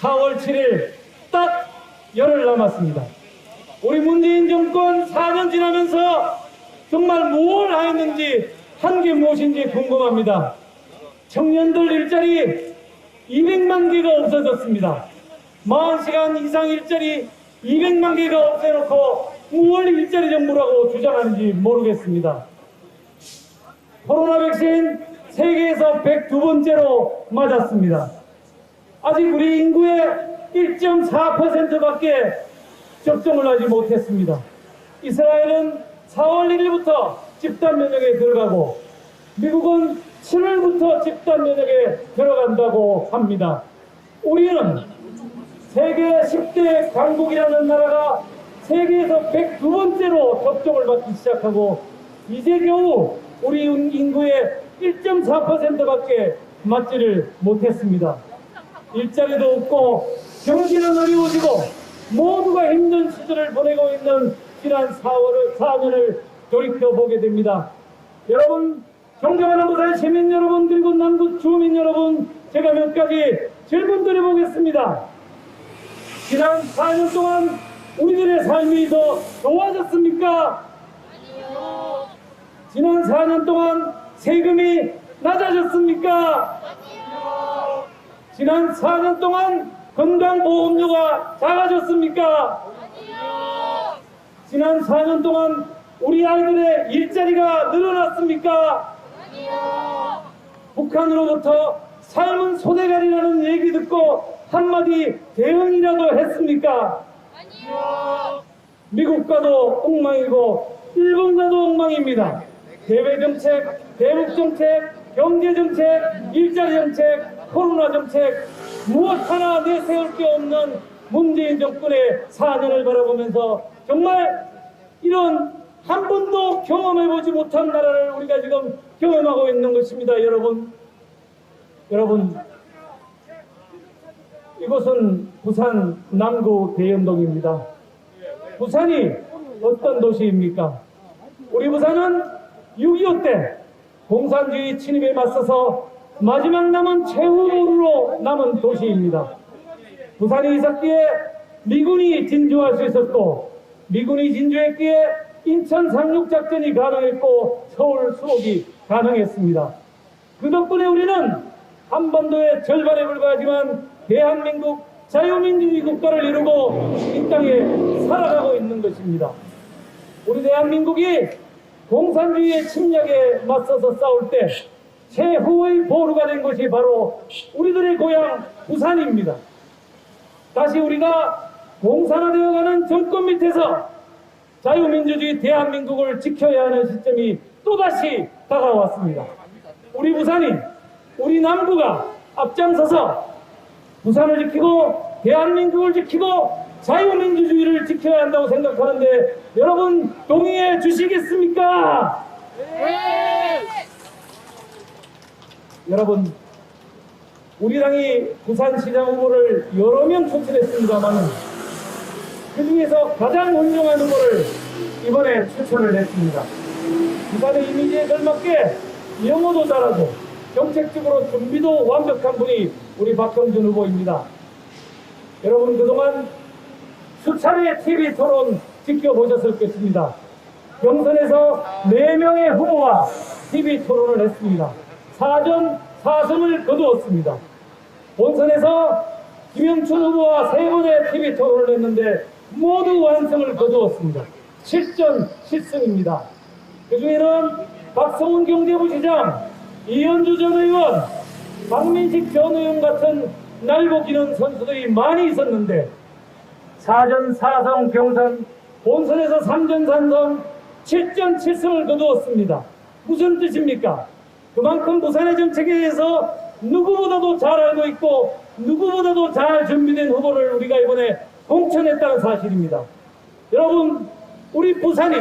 4월 7일 딱 열흘 남았습니다. 우리 문재인 정권 4년 지나면서 정말 뭘 하였는지 한 게 무엇인지 궁금합니다. 청년들 일자리 200만 개가 없어졌습니다. 40시간 이상 일자리 200만 개가 없애놓고 뭘 일자리 정부라고 주장하는지 모르겠습니다. 코로나 백신 세계에서 102번째로 맞았습니다. 아직 우리 인구의 1.4%밖에 접종을 하지 못했습니다. 이스라엘은 4월 1일부터 집단 면역에 들어가고 미국은 7월부터 집단 면역에 들어간다고 합니다. 우리는 세계 10대 강국이라는 나라가 세계에서 102번째로 접종을 받기 시작하고 이제 겨우 우리 인구의 1.4%밖에 맞지를 못했습니다. 일자리도 없고 경기는 어려워지고 모두가 힘든 시절을 보내고 있는 지난 4월을 4년을 돌이켜 보게 됩니다. 여러분 존경하는 부산 시민 여러분 그리고 남구 주민 여러분 제가 몇 가지 질문 드려보겠습니다. 지난 4년 동안 우리들의 삶이 더 좋아졌습니까? 지난 4년 동안 세금이 낮아졌습니까? 지난 4년 동안 건강보험료가 작아졌습니까? 지난 4년 동안 우리 아이들의 일자리가 늘어났습니까? 북한으로부터 삶은 소대가리라는 얘기 듣고 한마디 대응이라도 했습니까? 미국과도 엉망이고 일본과도 엉망입니다. 대외 정책, 대북 정책, 경제 정책, 일자리 정책, 코로나 정책 무엇 하나 내세울 게 없는 문재인 정권의 4년을 바라보면서 정말 이런 한 번도 경험해보지 못한 나라를 우리가 지금 경험하고 있는 것입니다, 여러분. 여러분, 이곳은 부산 남구 대연동입니다. 부산이 어떤 도시입니까? 우리 부산은 6.25 때 공산주의 침입에 맞서서 마지막 남은 최후로 남은 도시입니다. 부산이 있었기에 미군이 진주할 수 있었고 미군이 진주했기에 인천 상륙작전이 가능했고 서울 수복이 가능했습니다. 그 덕분에 우리는 한반도의 절반에 불과하지만 대한민국 자유민주주의 국가를 이루고 이 땅에 살아가고 있는 것입니다. 우리 대한민국이 공산주의의 침략에 맞서서 싸울 때 최후의 보루가 된 것이 바로 우리들의 고향 부산입니다. 다시 우리가 공산화되어가는 정권 밑에서 자유민주주의 대한민국을 지켜야 하는 시점이 또다시 다가왔습니다. 우리 부산이, 우리 남부가 앞장서서 부산을 지키고 대한민국을 지키고 자유민주주의를 지켜야 한다고 생각하는데 여러분 동의해 주시겠습니까? 여러분 우리 당이 부산시장 후보를 여러 명 추천했습니다만 그 중에서 가장 훌륭한 후보를 이번에 추천을 했습니다. 부산의 이미지에 걸맞게 영어도 잘하고 정책적으로 준비도 완벽한 분이 우리 박형준 후보입니다. 여러분 그동안 수차례 TV 토론 지켜보셨을 것입니다. 경선에서 4명의 후보와 TV 토론을 했습니다. 4전 4승을 거두었습니다. 본선에서 김영춘 후보와 세 번의 TV 토론을 했는데 모두 완승을 거두었습니다. 7전 10승입니다. 그 중에는 박성훈 경제부 시장, 이현주 전 의원, 박민식 전 의원 같은 날고기는 선수들이 많이 있었는데 4전 4성 경선, 본선에서 3전 3성, 7전 7승을 거두었습니다. 무슨 뜻입니까? 그만큼 부산의 정책에 대해서 누구보다도 잘 알고 있고 누구보다도 잘 준비된 후보를 우리가 이번에 공천했다는 사실입니다. 여러분, 우리 부산이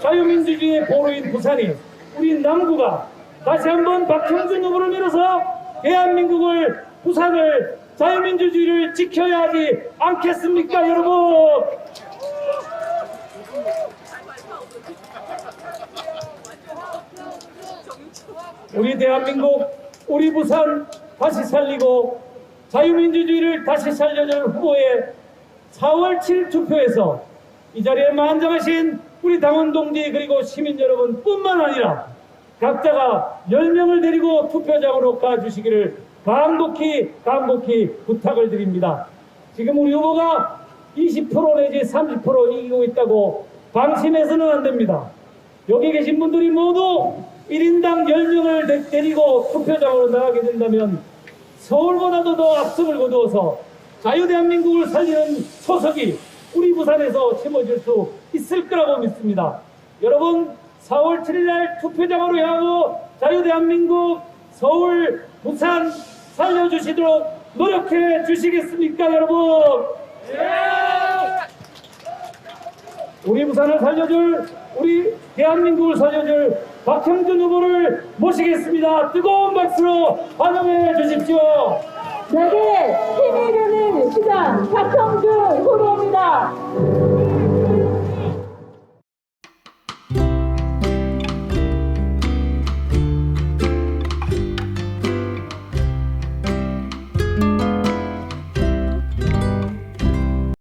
자유민주주의의 보루인 부산이 우리 남구가 다시 한번 박형준 후보를 밀어서 대한민국을 부산을 자유민주주의를 지켜야 하지 않겠습니까, 여러분? 우리 대한민국, 우리 부산 다시 살리고 자유민주주의를 다시 살려줄 후보의 4월 7일 투표에서 이 자리에 만장하신 우리 당원 동지 그리고 시민 여러분 뿐만 아니라 각자가 10명을 데리고 투표장으로 가주시기를 간곡히 간곡히 부탁을 드립니다. 지금 우리 후보가 20% 내지 30% 이기고 있다고 방심해서는 안 됩니다. 여기 계신 분들이 모두 1인당 10명을 데리고 투표장으로 나가게 된다면 서울보다도 더 압승을 거두어서 자유대한민국을 살리는 초석이 우리 부산에서 심어질 수 있을 거라고 믿습니다. 여러분 4월 7일 날 투표장으로 향하고 자유대한민국 서울, 부산 살려주시도록 노력해 주시겠습니까 여러분? 우리 부산을 살려줄 우리 대한민국을 살려줄 박형준 후보를 모시겠습니다. 뜨거운 박수로 환영해 주십시오. 내게 힘이 되는 시장 박형준 후보입니다.